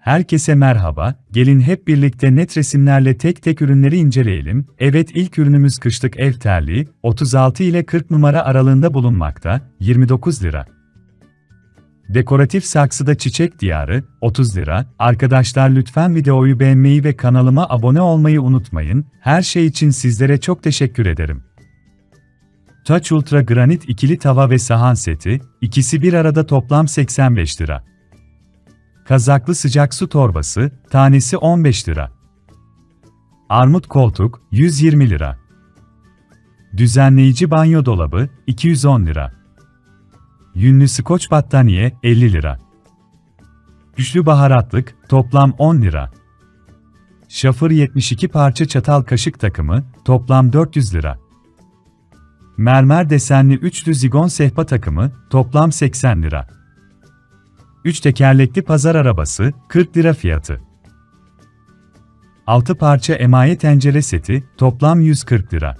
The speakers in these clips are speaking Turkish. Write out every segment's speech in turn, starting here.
Herkese merhaba, gelin hep birlikte net resimlerle tek tek ürünleri inceleyelim. Evet ilk ürünümüz kışlık ev terliği, 36 ile 40 numara aralığında bulunmakta, 29 lira. Dekoratif saksıda çiçek diyarı, 30 lira. Arkadaşlar lütfen videoyu beğenmeyi ve kanalıma abone olmayı unutmayın. Her şey için sizlere çok teşekkür ederim. Touch Ultra Granit ikili tava ve sahan seti, ikisi bir arada toplam 85 lira. Kazaklı sıcak su torbası, tanesi 15 lira. Armut koltuk, 120 lira. Düzenleyici banyo dolabı, 210 lira. Yünlü skoç battaniye, 50 lira. Güçlü baharatlık, toplam 10 lira. Şafır 72 parça çatal kaşık takımı, toplam 400 lira. Mermer desenli üçlü zigon sehpa takımı, toplam 80 lira. 3 tekerlekli pazar arabası, 40 lira fiyatı. 6 parça emaye tencere seti, toplam 140 lira.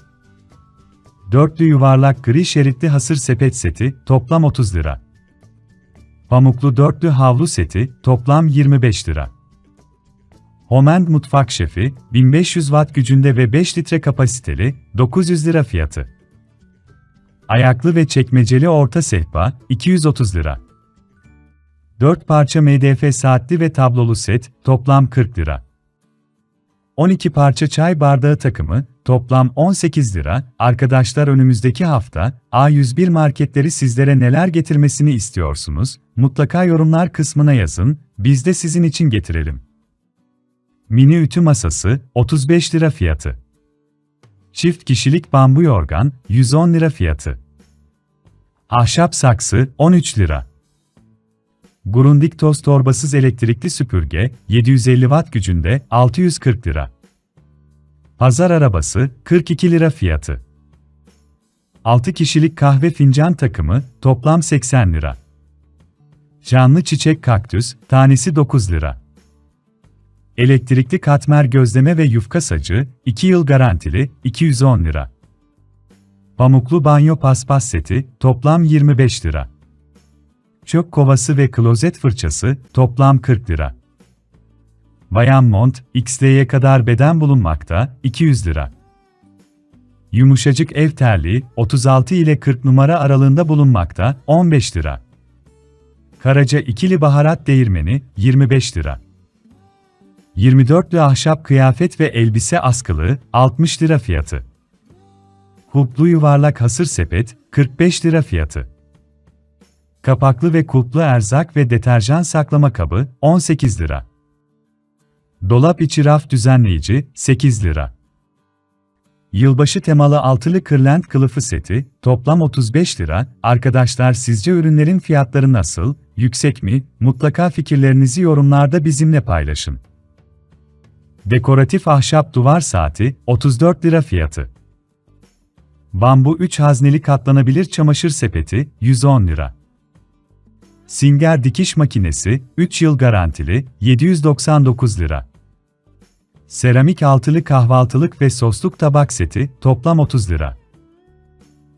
Dörtlü yuvarlak gri şeritli hasır sepet seti, toplam 30 lira. Pamuklu dörtlü havlu seti, toplam 25 lira. Homend Mutfak Şefi, 1500 watt gücünde ve 5 litre kapasiteli, 900 lira fiyatı. Ayaklı ve çekmeceli orta sehpa, 230 lira. 4 parça MDF saatli ve tablolu set, toplam 40 lira. 12 parça çay bardağı takımı, toplam 18 lira. Arkadaşlar önümüzdeki hafta, A101 marketleri sizlere neler getirmesini istiyorsunuz? Mutlaka yorumlar kısmına yazın, biz de sizin için getirelim. Mini ütü masası, 35 lira fiyatı. Çift kişilik bambu yorgan, 110 lira fiyatı. Ahşap saksı, 13 lira. Grundig toz torbasız elektrikli süpürge, 750 watt gücünde, 640 lira. Pazar arabası, 42 lira fiyatı. 6 kişilik kahve fincan takımı, toplam 80 lira. Canlı çiçek kaktüs, tanesi 9 lira. Elektrikli katmer gözleme ve yufka sacı, 2 yıl garantili, 210 lira. Pamuklu banyo paspas seti, toplam 25 lira. Çöp kovası ve klozet fırçası, toplam 40 lira. Bayan Mont, XL'ye kadar beden bulunmakta, 200 lira. Yumuşacık ev terliği, 36 ile 40 numara aralığında bulunmakta, 15 lira. Karaca ikili baharat değirmeni, 25 lira. 24'lü ahşap kıyafet ve elbise askılığı, 60 lira fiyatı. Kulplu yuvarlak hasır sepet, 45 lira fiyatı. Kapaklı ve kulplu erzak ve deterjan saklama kabı, 18 lira. Dolap içi raf düzenleyici, 8 lira. Yılbaşı temalı altılı kırlent kılıfı seti, toplam 35 lira. Arkadaşlar sizce ürünlerin fiyatları nasıl, yüksek mi? Mutlaka fikirlerinizi yorumlarda bizimle paylaşın. Dekoratif ahşap duvar saati, 34 lira fiyatı. Bambu 3 hazneli katlanabilir çamaşır sepeti, 110 lira. Singer dikiş makinesi, 3 yıl garantili, 799 lira. Seramik altılı kahvaltılık ve sosluk tabak seti, toplam 30 lira.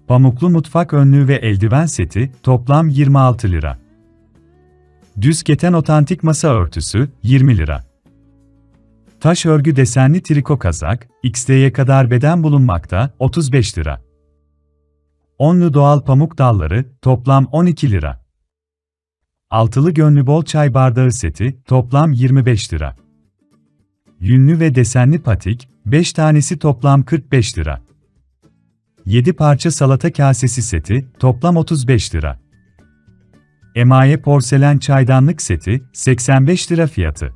Pamuklu mutfak önlüğü ve eldiven seti, toplam 26 lira. Düz keten otantik masa örtüsü, 20 lira. Taş örgü desenli triko kazak, XD'ye kadar beden bulunmakta, 35 lira. Onlu doğal pamuk dalları, toplam 12 lira. Altılı gönlü bol çay bardağı seti, toplam 25 lira. Yünlü ve desenli patik, 5 tanesi toplam 45 lira. 7 parça salata kasesi seti, toplam 35 lira. Emaye porselen çaydanlık seti, 85 lira fiyatı.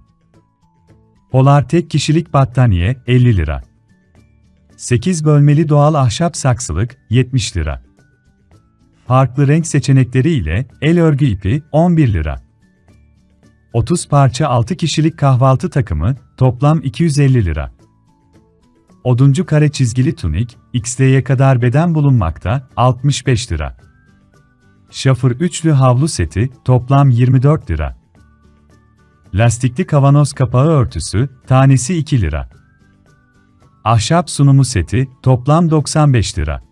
Polar tek kişilik battaniye, 50 lira. 8 bölmeli doğal ahşap saksılık, 70 lira. Farklı renk seçenekleri ile el örgü ipi, 11 lira. 30 parça 6 kişilik kahvaltı takımı, toplam 250 lira. Oduncu kare çizgili tunik, XL'ye kadar beden bulunmakta, 65 lira. Şafır üçlü havlu seti, toplam 24 lira. Lastikli kavanoz kapağı örtüsü, tanesi 2 lira. Ahşap sunumu seti, toplam 95 lira.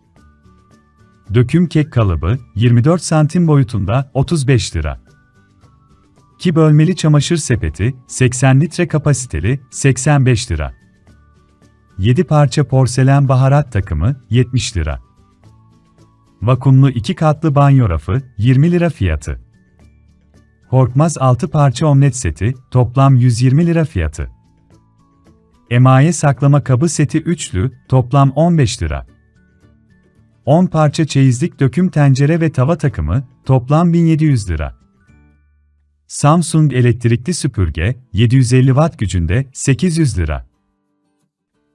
Döküm kek kalıbı, 24 santim boyutunda, 35 lira. 2 bölmeli çamaşır sepeti, 80 litre kapasiteli, 85 lira. 7 parça porselen baharat takımı, 70 lira. Vakumlu 2 katlı banyo rafı, 20 lira fiyatı. Korkmaz 6 parça omlet seti, toplam 120 lira fiyatı. Emaye saklama kabı seti üçlü, toplam 15 lira. 10 parça çeyizlik döküm tencere ve tava takımı, toplam 1700 lira. Samsung elektrikli süpürge, 750 watt gücünde, 800 lira.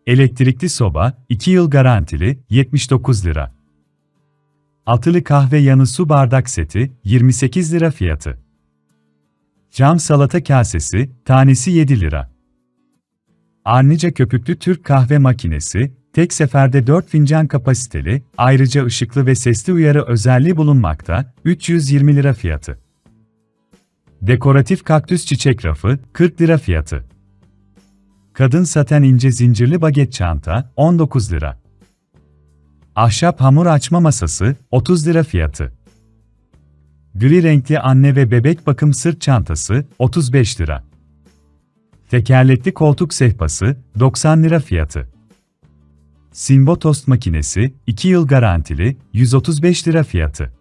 Elektrikli soba, 2 yıl garantili, 79 lira. Altılı kahve yanı su bardak seti, 28 lira fiyatı. Cam salata kasesi, tanesi 7 lira. Arnica köpüklü Türk kahve makinesi, tek seferde 4 fincan kapasiteli, ayrıca ışıklı ve sesli uyarı özelliği bulunmakta, 320 lira fiyatı. Dekoratif kaktüs çiçek rafı, 40 lira fiyatı. Kadın saten ince zincirli baget çanta, 19 lira. Ahşap hamur açma masası, 30 lira fiyatı. Gri renkli anne ve bebek bakım sırt çantası, 35 lira. Tekerlekli koltuk sehpası, 90 lira fiyatı. Simbo tost makinesi, 2 yıl garantili, 135 lira fiyatı.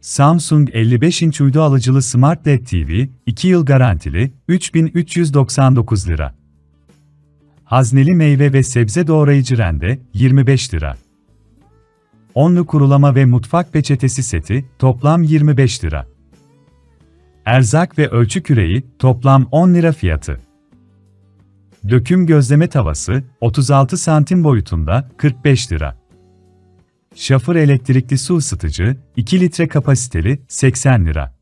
Samsung 55 inç uydu alıcılı Smart LED TV, 2 yıl garantili, 3399 lira. Hazneli meyve ve sebze doğrayıcı rende, 25 lira. Onlu kurulama ve mutfak peçetesi seti, toplam 25 lira. Erzak ve ölçü küreği, toplam 10 lira fiyatı. Döküm gözleme tavası, 36 santim boyutunda, 45 lira. Şafır elektrikli su ısıtıcı, 2 litre kapasiteli, 80 lira.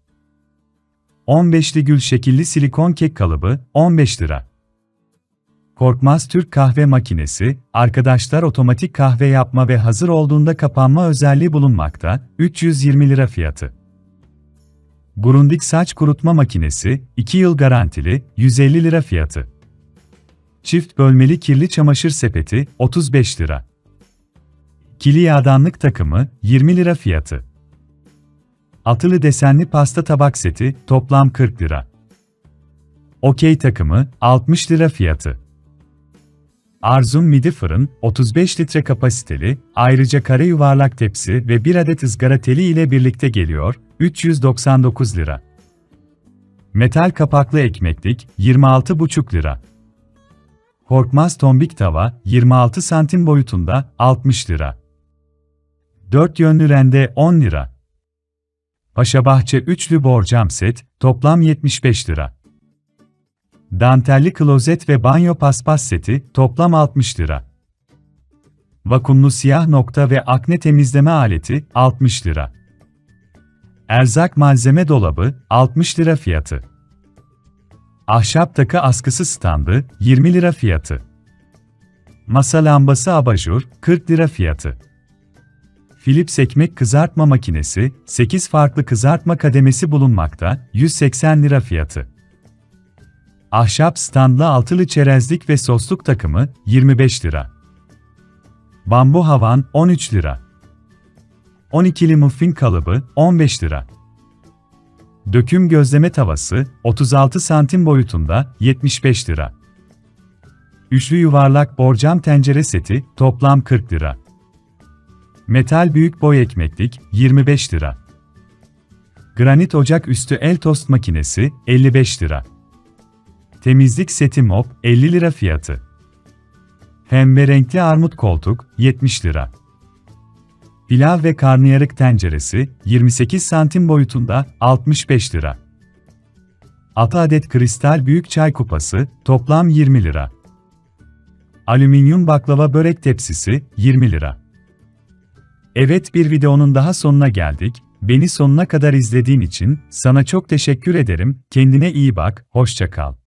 15'li gül şekilli silikon kek kalıbı, 15 lira. Korkmaz Türk kahve makinesi, arkadaşlar otomatik kahve yapma ve hazır olduğunda kapanma özelliği bulunmakta, 320 lira fiyatı. Grundig saç kurutma makinesi, 2 yıl garantili, 150 lira fiyatı. Çift bölmeli kirli çamaşır sepeti, 35 lira. Kili yağdanlık takımı, 20 lira fiyatı. Atılı desenli pasta tabak seti, toplam 40 lira. Okey takımı, 60 lira fiyatı. Arzum midi fırın, 35 litre kapasiteli, ayrıca kare yuvarlak tepsi ve bir adet ızgara teli ile birlikte geliyor, 399 lira. Metal kapaklı ekmeklik, 26,5 lira. Korkmaz tombik tava, 26 santim boyutunda, 60 lira. 4 yönlü rende 10 lira. Paşabahçe üçlü borcam set, toplam 75 lira. Dantelli klozet ve banyo paspas seti, toplam 60 lira. Vakumlu siyah nokta ve akne temizleme aleti, 60 lira. Erzak malzeme dolabı, 60 lira fiyatı. Ahşap takı askısı standı, 20 lira fiyatı. Masa lambası abajur, 40 lira fiyatı. Philips ekmek kızartma makinesi, 8 farklı kızartma kademesi bulunmakta, 180 lira fiyatı. Ahşap standlı altılı çerezlik ve sosluk takımı, 25 lira. Bambu havan, 13 lira. 12'li muffin kalıbı, 15 lira. Döküm gözleme tavası, 36 santim boyutunda, 75 lira. Üçlü yuvarlak borcam tencere seti, toplam 40 lira. Metal büyük boy ekmeklik, 25 lira. Granit ocak üstü el tost makinesi, 55 lira. Temizlik seti mop, 50 lira fiyatı. Pembe renkli armut koltuk, 70 lira. Pilav ve karnıyarık tenceresi, 28 santim boyutunda, 65 lira. 6 adet kristal büyük çay kupası, toplam 20 lira. Alüminyum baklava börek tepsisi, 20 lira. Evet bir videonun daha sonuna geldik. Beni sonuna kadar izlediğin için sana çok teşekkür ederim. Kendine iyi bak, hoşça kal.